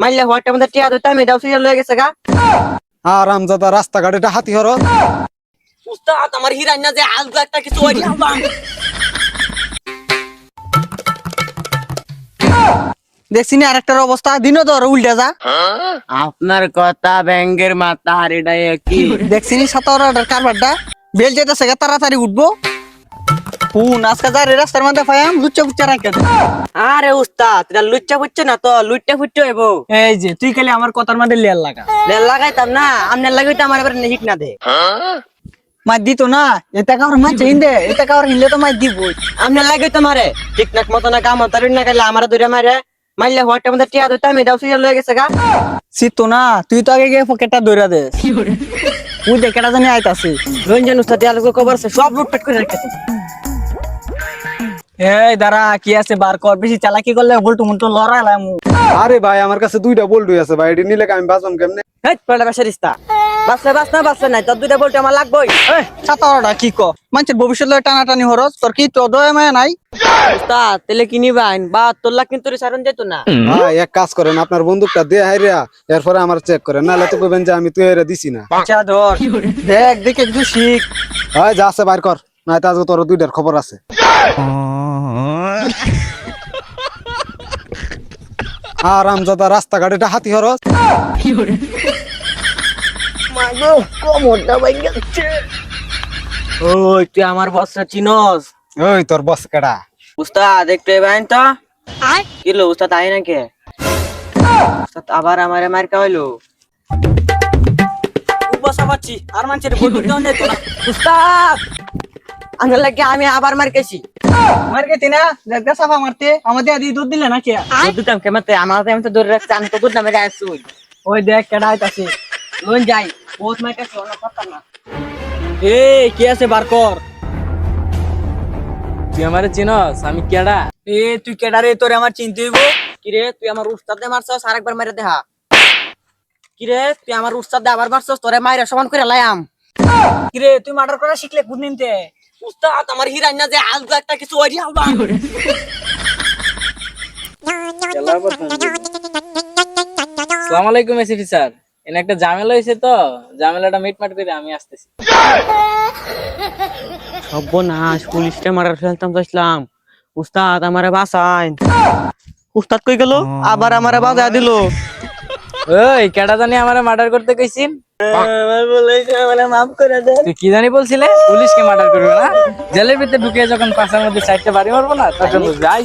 মাইলে হওয়াটা আমাদের টিয়া আমি দাও সিরিয়াল হয়ে গেছে গা। আর আমজাদা রাস্তাঘাটে এটা হাতি হর উস্তাদ আমার হিরাই না যে আলগা একটা কিছু ওই দেখছি না আরেকটার অবস্থা দিনও ধর উল্টে যা। আপনার কথা ব্যাঙ্গের মাথা আর এটা কি দেখছি নি কারবারটা বেল যেতেছে তাড়াতাড়ি উঠবো। হুন আজকে যা রে রাস্তার মধ্যে পাইয়াম লুচ্চা ফুচ্চা রাখে আরে উস্তাদ এটা লুচ্চা না তো লুচ্চা ফুটতে হইব। এই যে তুই খালি আমার কথার মধ্যে লেল লাগা। লেল লাগাইতাম না আমনে লাগাইতে আমার এবার নেহিক না দে। মার দিত না এটা কাউর মাছ হিন্দে এটা কাউর তো মার দিব আমনে লাগাইতে মারে ঠিকঠাক মতো না কাম তার না গেলে আমার দূরে মারে। মাইলে টিয়া দিতে আমি দাও হয়ে গেছে গা। শীত না তুই তো আগে গিয়ে পকেটটা ধরে দে। তুই দেখেটা জানি আইতাছে। রঞ্জন উস্তাদ আলোকে খবর সব লুটপাট করে রেখেছে এই দাঁড়া কি আছে? বার কর। বেশি চালাকি করলে বলটু মুন্টু লড়াইলাম আরে ভাই আমার কাছে দুইটা বল্টুই আছে ভাই এটি নিলে আমি বাঁচবাম কেমনে? হেই পড়া বাসা রিস্তা। বাসলে বাস না বাসলে নাই তোর দুইটা বলতে আমার লাগবেই। সাতারটা কি ক? মানুষের ভবিষ্যৎ লয় টানাটানি হরস তোর কি তো দয় মায়া নাই? উস্তাদ তেলে কিনিবাইন বা তোর লাখ কিন্তু সারন যেত না। ভাই এক কাজ করেন আপনার বন্দুকটা দিয়ে হাইরিয়া এরপরে আমার চেক করেন নাহলে তো কইবেন যে আমি তুই এরা দিছি না। আচ্ছা ধর। দেখ দেখে একটু শিখ। হয় যা আছে বাইর কর। না তো আজকে তোর দুইটার খবর আছে। আর আমজাদা রাস্তাঘাটে এটা হাতি হর ওই তুই আমার বসরা চিনস? ওই তোর বস কেডা? উস্তাদ একটু বাইন তো। কিলো উস্তাদ আই নাকি? উস্তাদ আবার আমারে মার খাওয়াইলো? বসা পাচ্ছি আর না। উস্তাদ! লাগে আমি আবার মার খেয়েছি। মার গেছি না? দেখা সাফা মারতে। আমাদের আদি দুধ দিলে না কে আমার আমি তো ধরে রাখছি আমি তো দুধ নামে আসছি ওই দেখ কেডা আইতাছে। লোন যাই। বহুত মার কাছে অন্য কথা না। এই কি আছে বার কর? তুই আমারে চিনস আমি কেডা? এ তুই কেডা রে? তোরে আমার চিনতে হইব। কিরে তুই আমার উস্তাদে মারছস? আরেকবার মেরে দেখা কিরে তুই আমার উস্তাদে আবার মারছস? তোরে মাইরা সমান করে লায়াম। কিরে তুই মার্ডার করা শিখলে কোন নিনতে উস্তাদ আমার হিরাই না যে আলগা একটা কিছু ওই হালবা সালাম আলাইকুম এসিপি স্যার এনে একটা ঝামেলা হয়েছে তো ঝামেলাটা মিটমাট করে আমি আসতেছি। সর্বনাশ মারার ফেলতাম তো ইসলাম উস্তাদ আমারে বাঁচাইন উস্তাদ কই গেল? আবার আমারে বাজা দিল। ওই কেডা জানি আমারে মার্ডার করতে কইছিন? মাফ করে দে তুই কি জানি বলছিলে? পুলিশকে মার্ডার করবে না? জেলের ভিতরে ঢুকে যখন পাশার মধ্যে সাইডটা বাড়ি মারবো না তখন যাই।